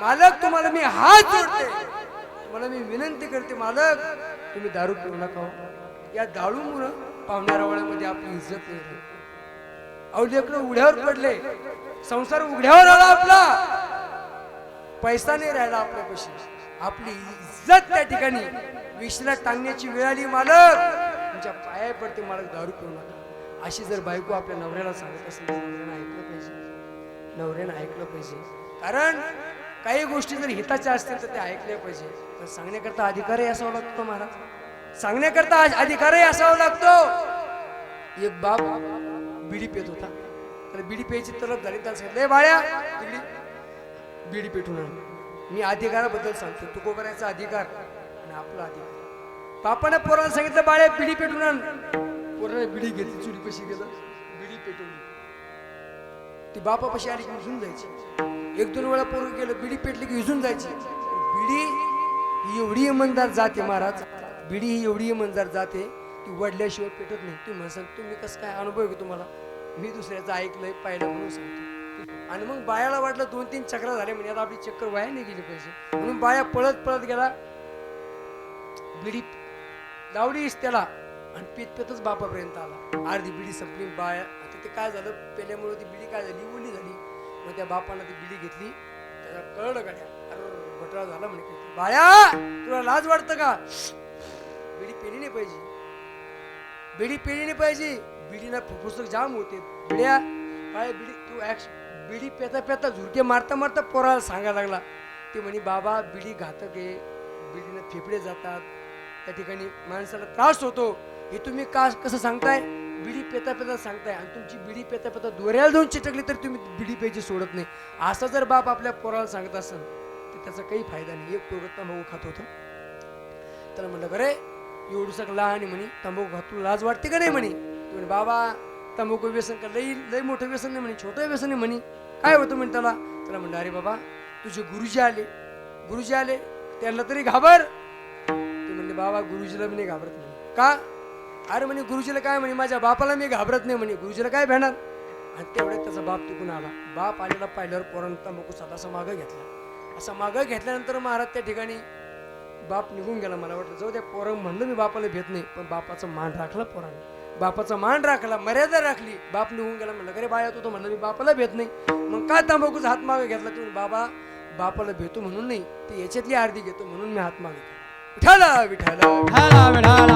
मालक तुम्हाला मी हात जोडते. तुम्हाला मी विनंती करते मालक तुम्ही दारू पिऊ नका हो. या दारूमुळं पाहुण्यारावळ्यामध्ये आपली इज्जत नाही राहिली. उघड्यावर पडले. संसार उघड्यावर आला आपला. पैसा नाही राहिला आपल्यापाशी आपली इज्जत त्या ठिकाणी. विषला टांगण्याची वेळ आली मालक. तुमच्या पाया पडते मालक दारू पिऊ नका. अशी जर बायको आपल्या नवऱ्याला सांगत असेल नवऱ्यानं ऐकलं पाहिजे. नवऱ्यानं ऐकलं पाहिजे. कारण काही गोष्टी जर हिताच्या असतील तर ते ऐकल्या पाहिजे. तर सांगण्याकरता अधिकारही असावा लागतो महाराज. सांगण्याकरता अधिकारही असावा लागतो. एक बाप बिडी पेत होता. तर बिडी पेची तरफ झाली. त्याला सांगितलं बाळ्या बिडी बिडी पेटून आण. मी अधिकाराबद्दल सांगतो. तू करायचा अधिकार आणि आपला अधिकार. बापाने पोराला सांगितलं बाळ्या बिडी पेटून आण. पोराने बिडी घेतली. चुली कशी गेलं. बिडी पेटवली. ती बापापाशी आली की विझून जायची. एक दोन वेळा पोरग गेलं बिडी पेटली की विझून जायची. बिडी ही एवढी इमानदार जाते महाराज. बिडी ही एवढी इमानदार जाते ती वडल्याशिवाय पेटत नाही. तुम्ही म्हणसाल तुम्ही कसं काय अनुभव आहे तुम्हाला? मी दुसऱ्याचं ऐकलंय पाहिलं म्हणून सांगतो. आणि मग बायाला वाटलं दोन तीन चक्र झाले म्हणजे आता आपली चक्कर वाया नाही गेली पाहिजे. म्हणून बाया पळत पळत गेला. बिडी लावलीस त्याला. आणि पेत पेतच बापापर्यंत आला. अर्धी बिडी संपली बाया आता ते काय झालं? पेल्यामुळे ती बिडी काय झाली? ओली झाली. मग त्या बापानं ती बिडी घेतली त्याला कळलं गाड्या अरे घोटाळा झाला म्हणे बाया तुला लाज वाटतं का? बिडी पेली नाही पाहिजे. बिडी पेली नाही पाहिजे. बिडीना फुफ्फुस जाम होते. बिड्या काय बिडी तू ऍक्श बिडी पेता पेता झुरके मारता मारता पोराला सांगायला लागला. ते म्हणे बाबा बिडी घातक आहे. बिडीनं फेफडे जातात. त्या ठिकाणी माणसाला त्रास होतो. हे तुम्ही का कसं सांगताय? बिडी पेता पेता सांगताय. आणि तुमची बिडी पेता पेता दोऱ्याला जाऊन चिटकली तर तुम्ही बिडी प्यायची सोडत नाही. असं जर बाप आपल्या पोराला सांगत असेल तर त्याचा काही फायदा नाही. एक पोरग तंबाखू खात होतं. त्याला म्हणलं बरे एवढूसा लहान म्हणे. तंबाखू खात तुला लाज वाटते का नाही म्हणे? म्हणे बाबा तंबाखू व्यसन का लई लई मोठं व्यसन नाही म्हणे. छोटं व्यसन आहे म्हणे. काय होतं म्हणे त्याला? त्याला म्हणलं अरे बाबा तुझे गुरुजी आले. गुरुजी आले. त्यांना तरी घाबर. ते म्हणले बाबा गुरुजीला मी नाही घाबरत म्हणे. का? अरे म्हणे गुरुजीला काय म्हणे माझ्या बापाला मी घाबरत नाही म्हणे गुरुजीला काय भेणार आणि तेवढ्यात त्याचा बाप तिकून आला. बाप आलेला पाहिल्यावर पोरानं तंबाखू साधा असा मागं घेतला. असा मागं घेतल्यानंतर महाराज त्या ठिकाणी बाप निघून गेला. मला वाटलं जाऊ त्या पोरं म्हणलं मी बापाला भेट नाही पण बापाचा मान राखला पोराने. बापाचा मान राखला मर्यादा राखली. बाप निघून गेला म्हणलं अरे बाया तू तो म्हणलं मी बापाला भेट नाही. मग काय तंबाखूचा हात मागे घेतला? तुम्ही बाबा बापाला भेटू म्हणून नाही ते याच्यातली आरती घेतो म्हणून मी हात मागे विठाला विठाला